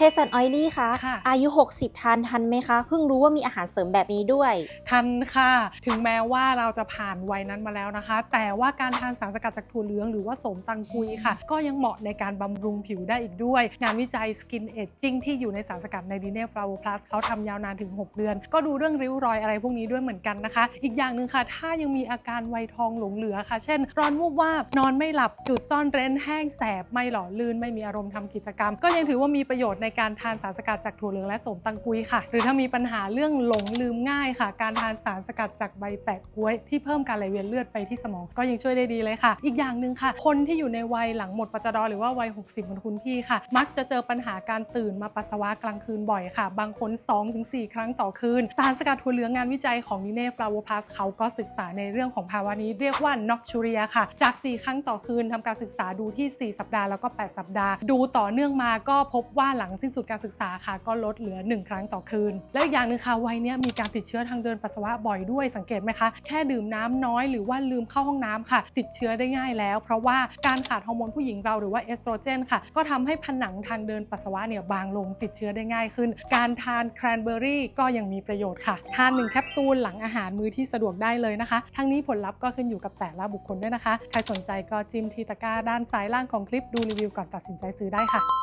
เพสันออยลี่คะค่ะ อายุ 60ทานทันไหมคะ เพิ่งรู้ว่ามีอาหารเสริมแบบนี้ด้วย ทันค่ะ ถึงแม้ว่าเราจะผ่านวัยนั้นมาแล้วนะคะ แต่ว่าการทานสารสกัดจากถั่วเหลืองหรือว่าโสมตังกุยค่ะ ก็ยังเหมาะในการบำรุงผิวได้อีกด้วย งานวิจัย Skin Aging ที่อยู่ในสารสกัดในดีเน่ฟลาโวพลัสเขาทำยาวนานถึง 6 เดือน ก็ดูเรื่องริ้วรอยอะไรพวกนี้ด้วยเหมือนกันนะคะ อีกอย่างหนึ่งค่ะ ถ้ายังมีอาการวัยทองหลงเหลือค่ะ เช่น ร้อนวูบวาบนอนไม่หลับจุดซ่อนเร้นแห้งแสบไม่หล่อลื่นไม่มีอารมณ์ทำกิจกรรม ก็ยังถือว่ามีประโยชน์ในการทานสารสกัดจากถั่วเหลืองและสมตังกุยค่ะ หรือถ้ามีปัญหาเรื่องหลงลืมง่ายค่ะ การทานสารสกัดจากใบแปะก๊วย ที่เพิ่มการไหลเวียนเลือดไปที่สมองก็ยังช่วยได้ดีเลยค่ะ อีกอย่างหนึ่งค่ะ คนที่อยู่ในวัยหลังหมดประจดอหรือว่าวัย 60เหมือนคุณพี่ค่ะ มักจะเจอปัญหาการตื่นมาปัสสาวะกลางคืนบ่อยค่ะ บางคน 2-4 ครั้งต่อคืน สารสกัดถั่วเหลืองงานวิจัยของนิเน่ฟลาวพัสเขาก็ศึกษาในเรื่องของภาวะนี้เรียกว่าน็อกชูเรียค่ะ จาก 4 ครั้งต่อคืนทำการศึกษาดูที่ 4 สัปดาห์แล้วก็ 8 สัปดาห์ ดูต่อเนื่องมาก็พบว่าหลังสิ้นสุดการศึกษาค่ะ ก็ลดเหลือ 1 ครั้งต่อคืน และอีกอย่างหนึ่งค่ะวัยนี้มีการติดเชื้อทางเดินปัสสาวะบ่อยด้วยสังเกตไหมคะ แค่ดื่มน้ำน้อยหรือว่าลืมเข้าห้องน้ำค่ะ ติดเชื้อได้ง่ายแล้ว เพราะว่าการขาดฮอร์โมนผู้หญิงเราหรือว่าเอสโตรเจนค่ะ ก็ทำให้ผนังทางเดินปัสสาวะเนี่ยบางลงติดเชื้อได้ง่ายขึ้น การทานแครนเบอร์รี่ก็ยังมีประโยชน์ค่ะ ทานหนึ่งแคปซูลหลังอาหารมื้อที่สะดวกได้เลยนะคะ ทั้งนี้ผลลัพธ์ก็ขึ้นอยู่กับแต่ละบุคคลด้วยนะคะ ใครสนใจก็จิ้มที่ตะกร้าด้านซ้ายล่างของคลิปดูรีวิวก่อนตัดสินใจซื้อได้ค่ะ